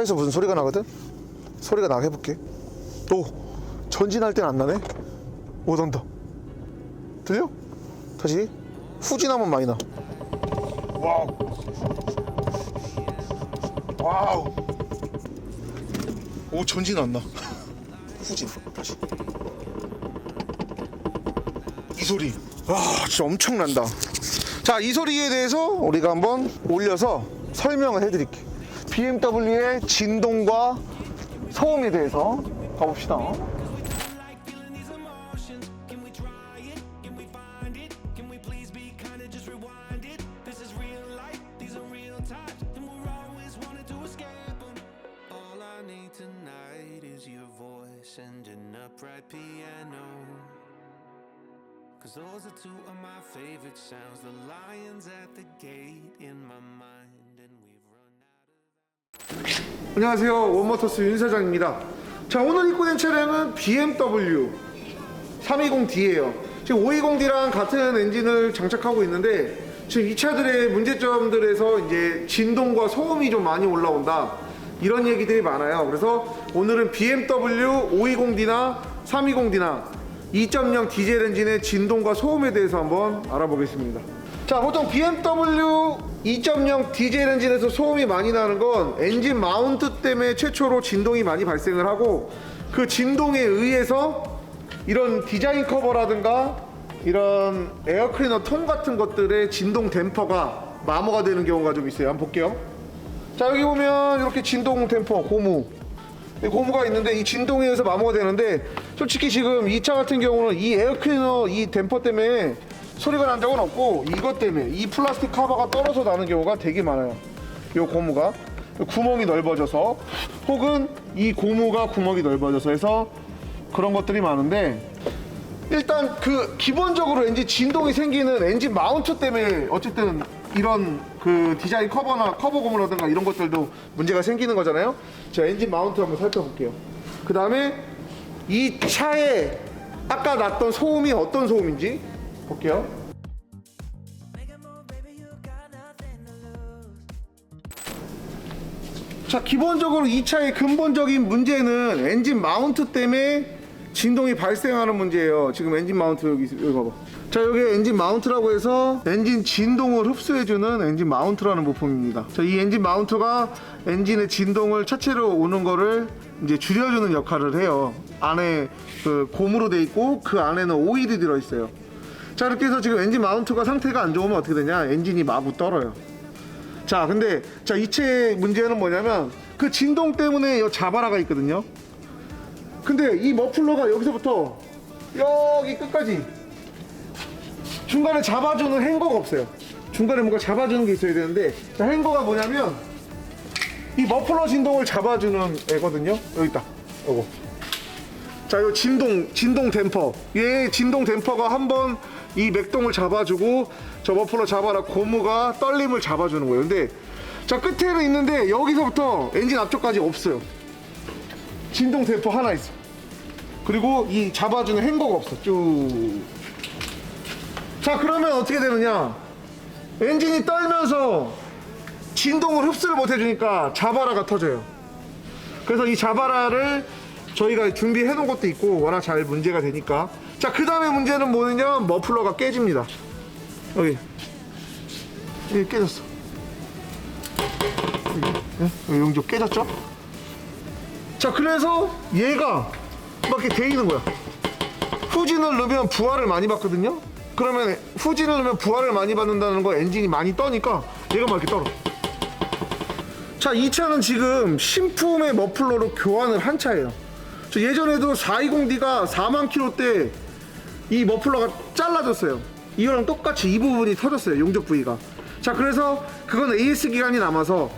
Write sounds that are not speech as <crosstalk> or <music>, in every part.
차에서 무슨 소리가 나거든? 소리가 나게 해볼게. 오, 전진할 땐 안 나네? 오, 난다. 들려? 다시. 후진하면 많이 나. 와우. 와우. 오, 전진 안 나. <laughs> 후진. 다시. 이 소리. 와, 진짜 엄청난다. 자, 이 소리에 대해서 우리가 한번 올려서 설명을 해드릴게. BMW의 진동과 소음에 대해서 가봅시다. Cause those are two of my favorite sounds. The lion's at the gate in my mind, 안녕하세요. 원모터스 윤 사장입니다. 자, 오늘 입고된 차량은 BMW 320D예요. 지금 520D랑 같은 엔진을 장착하고 있는데 지금 이 차들의 문제점들에서 이제 진동과 소음이 좀 많이 올라온다. 이런 얘기들이 많아요. 그래서 오늘은 BMW 520D나 320D나 2.0 디젤 엔진의 진동과 소음에 대해서 한번 알아보겠습니다. 자, 보통 BMW 2.0 디젤 엔진에서 소음이 많이 나는 건 엔진 마운트 때문에 최초로 진동이 많이 발생을 하고 그 진동에 의해서 이런 디자인 커버라든가 이런 에어 클리너 통 같은 것들의 진동 댐퍼가 마모가 되는 경우가 좀 있어요. 한번 볼게요. 자, 여기 보면 이렇게 진동 댐퍼 고무 이 고무가 있는데 이 진동에 의해서 마모가 되는데 솔직히 지금 이 차 같은 경우는 이 에어 클리너 이 댐퍼 때문에 소리가 난 적은 없고 이것 때문에 이 플라스틱 커버가 떨어져 나는 경우가 되게 많아요. 이 고무가 구멍이 넓어져서 혹은 이 고무가 구멍이 넓어져서 해서 그런 것들이 많은데 일단 그 기본적으로 엔진 진동이 생기는 엔진 마운트 때문에 어쨌든 이런 그 디자인 커버나 커버 고무라든가 이런 것들도 문제가 생기는 거잖아요. 자 엔진 마운트 한번 살펴볼게요. 그 다음에 이 차에 아까 났던 소음이 어떤 소음인지 볼게요. 자 기본적으로 이 차의 근본적인 문제는 엔진 마운트 때문에 진동이 발생하는 문제예요. 지금 엔진 마운트 여기 있- 여기 봐봐. 자 여기 엔진 마운트라고 해서 엔진 진동을 흡수해주는 엔진 마운트라는 부품입니다. 자 이 엔진 마운트가 엔진의 진동을 차체로 오는 거를 이제 줄여주는 역할을 해요. 안에 그 고무로 돼 있고 그 안에는 오일이 들어있어요 자 이렇게 해서 지금 엔진 마운트가 상태가 안 좋으면 어떻게 되냐 엔진이 마구 떨어요 자, 근데 자 이체 문제는 뭐냐면 그 진동 때문에 이 자바라가 있거든요. 근데 이 머플러가 여기서부터 여기 끝까지 중간에 잡아주는 행거가 없어요. 중간에 뭔가 잡아주는 게 있어야 되는데 자, 행거가 뭐냐면 이 머플러 진동을 잡아주는 애거든요. 여기 있다. 요거. 자, 요 진동, 진동 댐퍼. 얘 진동 댐퍼가 한번 이 맥동을 잡아주고 저 머플러 잡아라 고무가 떨림을 잡아주는 거예요. 근데 자 끝에는 있는데 여기서부터 엔진 앞쪽까지 없어요. 진동 댐퍼 하나 있어. 그리고 이 잡아주는 행거가 없어. 쭉. 자 그러면 어떻게 되느냐? 엔진이 떨면서 진동을 흡수를 못 해주니까 자바라가 터져요. 그래서 이 자바라를 저희가 준비해 놓은 것도 있고 워낙 잘 문제가 되니까 자 그 다음에 문제는 뭐느냐? 머플러가 깨집니다. 여기. 여기 깨졌어. 여기, 예? 여기 용접 깨졌죠? 자 그래서 얘가 막 이렇게 돼 있는 거야. 후진을 넣으면 부하를 많이 받거든요? 그러면 후진을 넣으면 부하를 많이 받는다는 거 엔진이 많이 떠니까 얘가 막 이렇게 떨어. 자, 이 차는 지금 신품의 머플러로 교환을 한 차예요. 저 예전에도 420D가 4만 킬로 때 이 머플러가 잘라졌어요. 이거랑 똑같이 이 부분이 터졌어요. 용접 부위가. 자, 그래서 그건 AS 기간이 남아서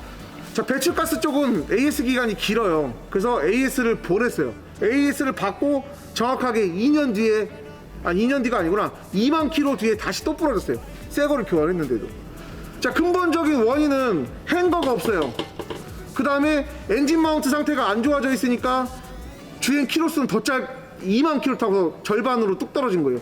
자, 배출가스 쪽은 AS 기간이 길어요. 그래서 AS를 보냈어요. AS를 받고 정확하게 2년 뒤에 아 2년 뒤가 아니구나. 2만 킬로 뒤에 다시 또 부러졌어요. 새 거를 교환했는데도. 자 근본적인 원인은 행거가 없어요 그 다음에 엔진 마운트 상태가 안 좋아져 있으니까 주행 키로수는 더 짧 2만 킬로 타고 절반으로 뚝 떨어진 거예요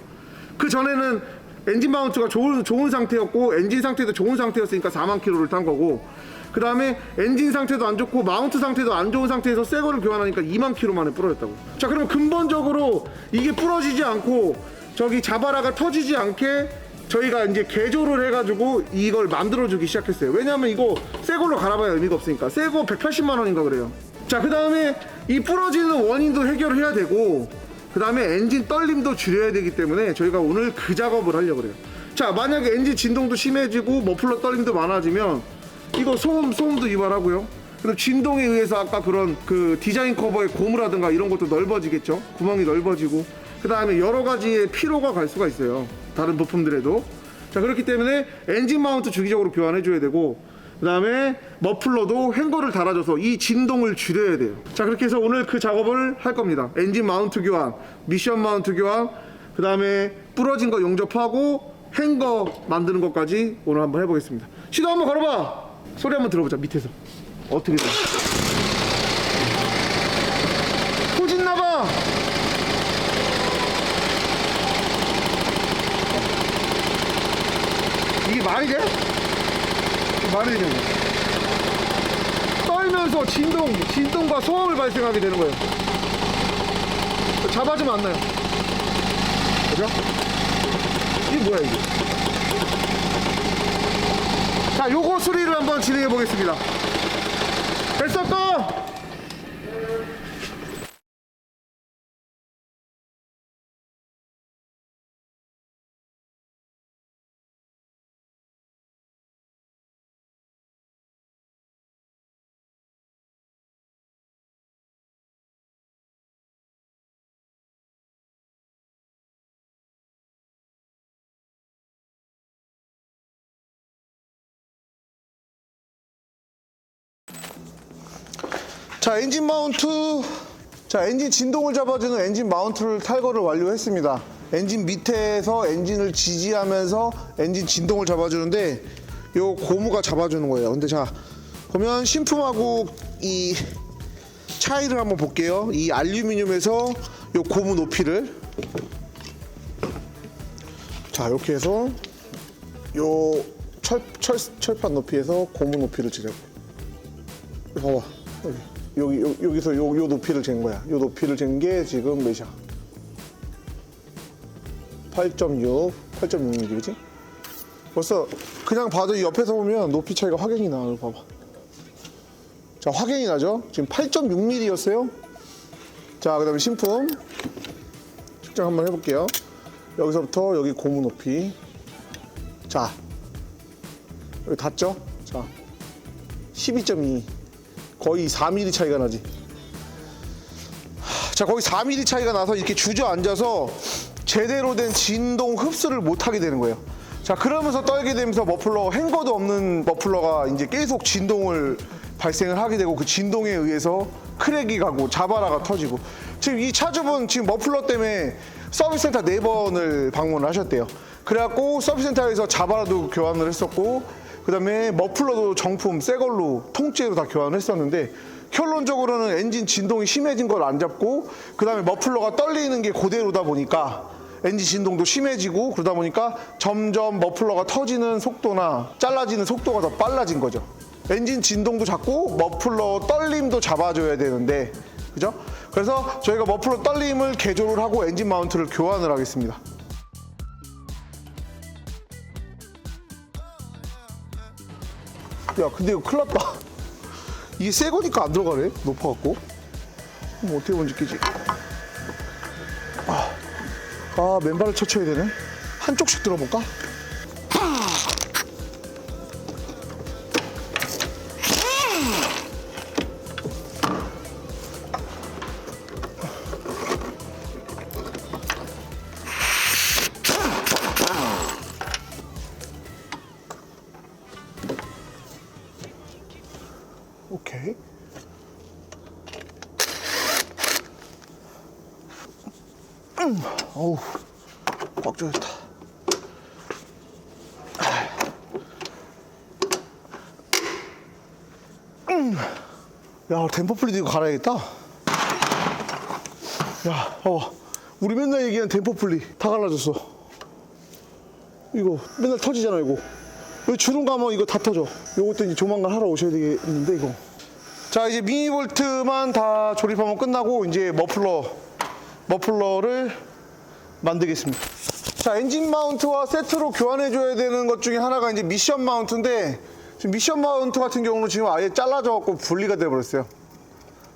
그 전에는 엔진 마운트가 좋은, 좋은 상태였고 엔진 상태도 좋은 상태였으니까 4만 킬로를 탄 거고 그 다음에 엔진 상태도 안 좋고 마운트 상태도 안 좋은 상태에서 새 거를 교환하니까 2만 킬로 만에 부러졌다고. 자, 그러면 근본적으로 이게 부러지지 않고 저기 자바라가 터지지 않게 저희가 이제 개조를 해가지고 이걸 만들어주기 시작했어요. 왜냐하면 이거 새 걸로 갈아봐야 의미가 없으니까. 새 거 180만 원인가 그래요. 자, 그 다음에 이 부러지는 원인도 해결을 해야 되고, 그 다음에 엔진 떨림도 줄여야 되기 때문에 저희가 오늘 그 작업을 하려고 그래요. 자, 만약에 엔진 진동도 심해지고 머플러 떨림도 많아지면 이거 소음, 소음도 유발하고요. 그리고 진동에 의해서 아까 그런 그 디자인 커버의 고무라든가 이런 것도 넓어지겠죠. 구멍이 넓어지고. 그 다음에 여러 가지의 피로가 갈 수가 있어요. 다른 부품들에도. 자, 그렇기 때문에 엔진 마운트 주기적으로 교환해 줘야 되고, 그 다음에 머플러도 행거를 달아줘서 이 진동을 줄여야 돼요. 자, 그렇게 해서 오늘 그 작업을 할 겁니다. 엔진 마운트 교환, 미션 마운트 교환, 그 다음에 부러진 거 용접하고 행거 만드는 것까지 오늘 한번 해보겠습니다. 시도 한번 걸어봐! 소리 한번 들어보자, 밑에서. 어떻게 돼? 호진나봐! 이게 말이 돼? 이게 말이 되냐고. 떨면서 진동, 진동과 소음을 발생하게 되는 거예요. 잡아주면 안 나요. 그죠? 이게 뭐야, 이게? 자, 요거 수리를 한번 진행해 보겠습니다. 또! 자 엔진 마운트. 자 엔진 진동을 잡아주는 엔진 마운트를 탈거를 완료했습니다. 엔진 밑에서 엔진을 지지하면서 엔진 진동을 잡아주는데 요 고무가 잡아주는 거예요. 근데 자 보면 신품하고 이 차이를 한번 볼게요. 이 알루미늄에서 요 고무 높이를. 자 이렇게 해서 요 철, 철, 철판 높이에서 고무 높이를 재자고 봐봐 여기 여기 여, 기서 요, 요 높이를 잰 거야. 요 높이를 잰 게 지금 몇이야? 8.6 8.6mm지? 벌써 그냥 봐도 이 옆에서 보면 높이 차이가 확연히 나. 봐봐. 자 확연히 나죠? 지금 8.6mm였어요? 자 그 다음에 신품. 측정 한번 해볼게요. 여기서부터 여기 고무 높이. 자 여기 닿죠? 자 12.2 거의 4mm 차이가 나지. 자, 거의 4mm 차이가 나서 이렇게 주저앉아서 제대로 된 진동 흡수를 못 하게 되는 거예요. 자, 그러면서 떨게 되면서 머플러, 행거도 없는 머플러가 이제 계속 진동을 발생을 하게 되고 그 진동에 의해서 크랙이 가고 자바라가 터지고 지금 이 차주분 지금 머플러 때문에 서비스 센터 네 번을 방문을 하셨대요. 그래갖고 서비스 센터에서 자바라도 교환을 했었고 그다음에 머플러도 정품 새 걸로 통째로 다 교환을 했었는데 결론적으로는 엔진 진동이 심해진 걸 안 잡고 그다음에 머플러가 떨리는 게 그대로다 보니까 엔진 진동도 심해지고 그러다 보니까 점점 머플러가 터지는 속도나 잘라지는 속도가 더 빨라진 거죠. 엔진 진동도 잡고 머플러 떨림도 잡아줘야 되는데 그죠? 그래서 저희가 머플러 떨림을 개조를 하고 엔진 마운트를 교환을 하겠습니다. 야 근데 이거 큰일 났다. <laughs> 이게 새 거니까 안 들어가네 높아갖고. 그럼 어떻게 먼저 끼지? 아, 아 맨발을 쳐쳐야 되네. 한쪽씩 들어볼까 오케이. 음, 어우 꽉 조였다. 음. 야 댐퍼 플리도 이거 갈아야겠다. 야 봐봐. 우리 맨날 얘기한 댐퍼 플리 다 갈라졌어. 이거 맨날 터지잖아 이거. 이 주름 가면 이거 다 터져. 요것도 이제 조만간 하러 오셔야 되겠는데 이거. 자 이제 미니 볼트만 다 조립하면 끝나고 이제 머플러 머플러를 만들겠습니다. 자 엔진 마운트와 세트로 교환해 줘야 되는 것 중에 하나가 이제 미션 마운트인데 지금 미션 마운트 같은 경우는 지금 아예 잘라져 갖고 분리가 돼 버렸어요.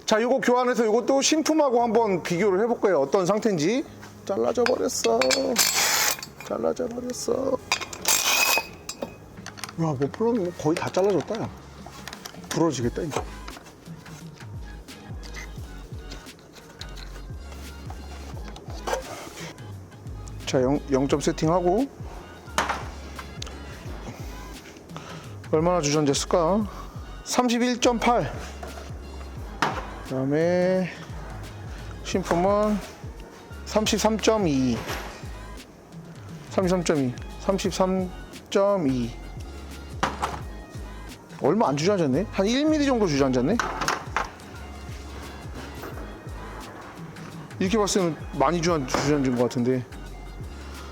자 요거 교환해서 요것도 신품하고 한번 비교를 해볼 거예요. 어떤 상태인지. 잘라져 버렸어. 잘라져 버렸어. 야 머플러는 뭐 거의 다 잘라졌다 야. 부러지겠다 이제. 자, 0, 0점 세팅하고 얼마나 주전됐을까? 31.8 그다음에 신품은 33.2 33.2 33.2 얼마 안 주저앉았네? 한 1mm 정도 주저앉았네? 이렇게 봤을 때는 많이 주저앉, 주저앉은 것 같은데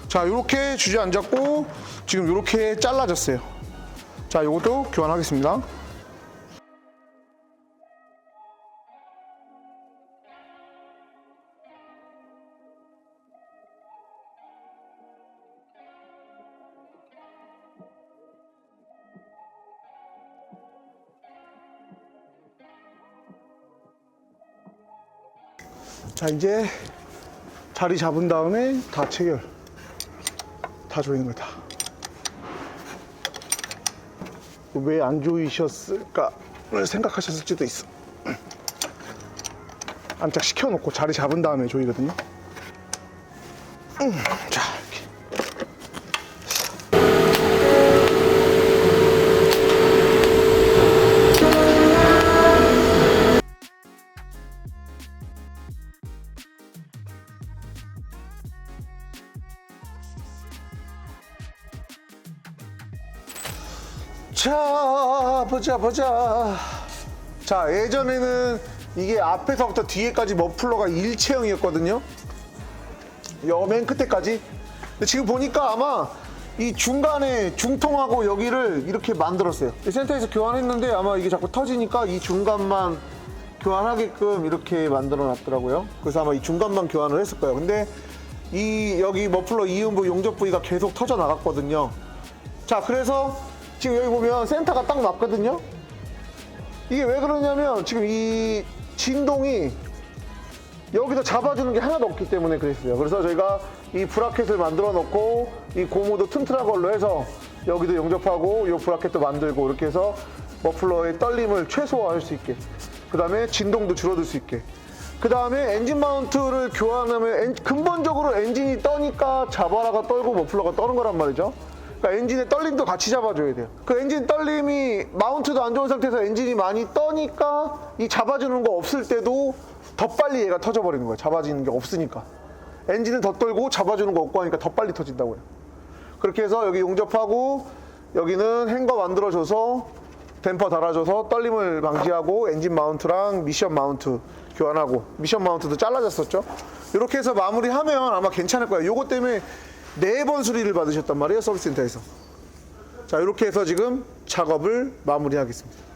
자, 요렇게 주저앉았고 지금 요렇게 잘라졌어요. 자, 요것도 교환하겠습니다. 자, 이제 자리 잡은 다음에 다 체결. 다 조이는 거다. 왜 안 조이셨을까를 생각하셨을지도 있어. 안짝 시켜놓고 자리 잡은 다음에 조이거든요. 음, 자, 자, 보자, 보자. 자, 예전에는 이게 앞에서부터 뒤에까지 머플러가 일체형이었거든요. 여맨 끝에까지. 근데 지금 보니까 아마 이 중간에 중통하고 여기를 이렇게 만들었어요. 센터에서 교환했는데 아마 이게 자꾸 터지니까 이 중간만 교환하게끔 이렇게 만들어 놨더라고요. 그래서 아마 이 중간만 교환을 했을 거예요. 근데 이 여기 머플러 이음부 용접 부위가 계속 터져 나갔거든요. 자, 그래서 지금 여기 보면 센터가 딱 맞거든요. 이게 왜 그러냐면 지금 이 진동이 여기서 잡아주는 게 하나도 없기 때문에 그랬어요. 그래서 저희가 이 브라켓을 만들어 놓고 이 고무도 튼튼한 걸로 해서 여기도 용접하고 이 브라켓도 만들고 이렇게 해서 머플러의 떨림을 최소화할 수 있게 그 다음에 진동도 줄어들 수 있게 그 다음에 엔진 마운트를 교환하면 엔- 근본적으로 엔진이 떠니까 자바라가 떨고 머플러가 떠는 거란 말이죠. 그러니까 엔진의 떨림도 같이 잡아줘야 돼요. 그 엔진 떨림이 마운트도 안 좋은 상태에서 엔진이 많이 떠니까 이 잡아주는 거 없을 때도 더 빨리 얘가 터져버리는 거예요. 잡아지는 게 없으니까. 엔진은 더 떨고 잡아주는 거 없고 하니까 더 빨리 터진다고요. 그렇게 해서 여기 용접하고 여기는 행거 만들어줘서 댐퍼 달아줘서 떨림을 방지하고 엔진 마운트랑 미션 마운트 교환하고 미션 마운트도 잘라졌었죠. 이렇게 해서 마무리하면 아마 괜찮을 거예요. 요거 때문에 네 번 수리를 받으셨단 말이에요 서비스 센터에서. 자 이렇게 해서 지금 작업을 마무리하겠습니다.